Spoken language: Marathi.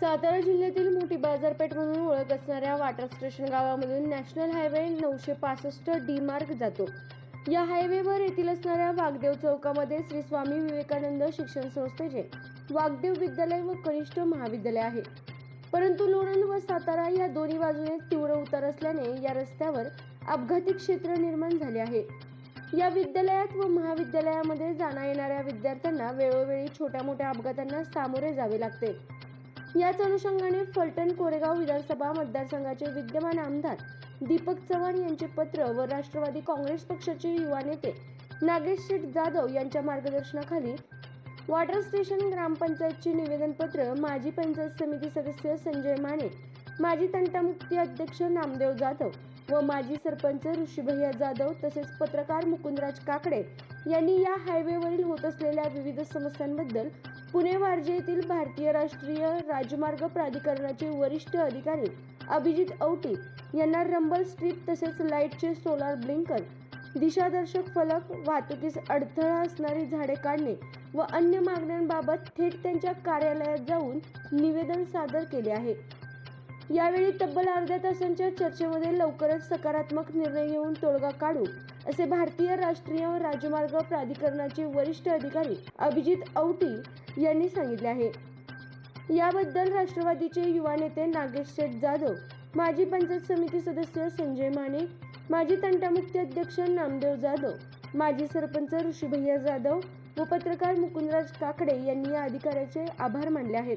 सातारा जिल्ह्यातील मोठी बाजारपेठ म्हणून ओळख असणाऱ्या वाटर स्टेशन गावामधून नॅशनल हायवे नऊशे पासष्ट डी मार्ग जातो. या हायवेवर येथील असणाऱ्या वागदेव चौकामध्ये श्री स्वामी विवेकानंद शिक्षण संस्थेचे वागदेव विद्यालय व कनिष्ठ महाविद्यालय आहे. परंतु लोणंद व सातारा या दोन्ही बाजूने तीव्र उतार असल्याने या रस्त्यावर अपघाती क्षेत्र निर्माण झाले आहे. या विद्यालयात व महाविद्यालयामध्ये जाण्या येणाऱ्या विद्यार्थ्यांना वेळोवेळी छोट्या मोठ्या अपघातांना सामोरे जावे लागते. याच अनुषंगाने फलटण कोरेगाव विधानसभा मतदारसंघाचे विद्यमान आमदार दीपक चव्हाण यांचे पत्र व राष्ट्रवादी काँग्रेस पक्षाचे युवा नेते नागेश शेठ जाधव यांच्या मार्गदर्शनाखाली वॉटर स्टेशन ग्रामपंचायतचे निवेदनपत्र माजी पंचायत समिती सदस्य संजय माने माजी तंटामुक्ती अध्यक्ष नामदेव जाधव व माजी सरपंच ऋषीभैया जाधव तसेच पत्रकार मुकुंदराज काकडे यांनी या हायवेवरील होत असलेल्या विविध समस्यांबद्दल पुणे वारजे येथील भारतीय राष्ट्रीय राजमार्ग प्राधिकरणाचे वरिष्ठ अधिकारी अभिजित औटी यांना रंबल स्ट्रीप तसेच लाईटचे सोलार ब्लिंकर दिशादर्शक फलक वाहतुकीस अडथळा असणारी झाडे काढणे व अन्य मागण्यांबाबत थेट त्यांच्या कार्यालयात जाऊन निवेदन सादर केले आहे. यावेळी तब्बल अर्ध्या तासांच्या चर्चेमध्ये लवकरच सकारात्मक निर्णय घेऊन तोडगा काढू असे भारतीय राष्ट्रीय राजमार्ग प्राधिकरणाचे वरिष्ठ अधिकारी अभिजित औटी यांनी सांगितले आहे. याबद्दल राष्ट्रवादीचे युवा नेते नागेश शेठ जाधव माजी पंचायत समिती सदस्य संजय माने माजी तंटामुक्ती अध्यक्ष नामदेव जाधव माजी सरपंच ऋषीभैया जाधव व पत्रकार मुकुंदराज काकडे यांनी या अधिकाऱ्याचे आभार मानले आहेत.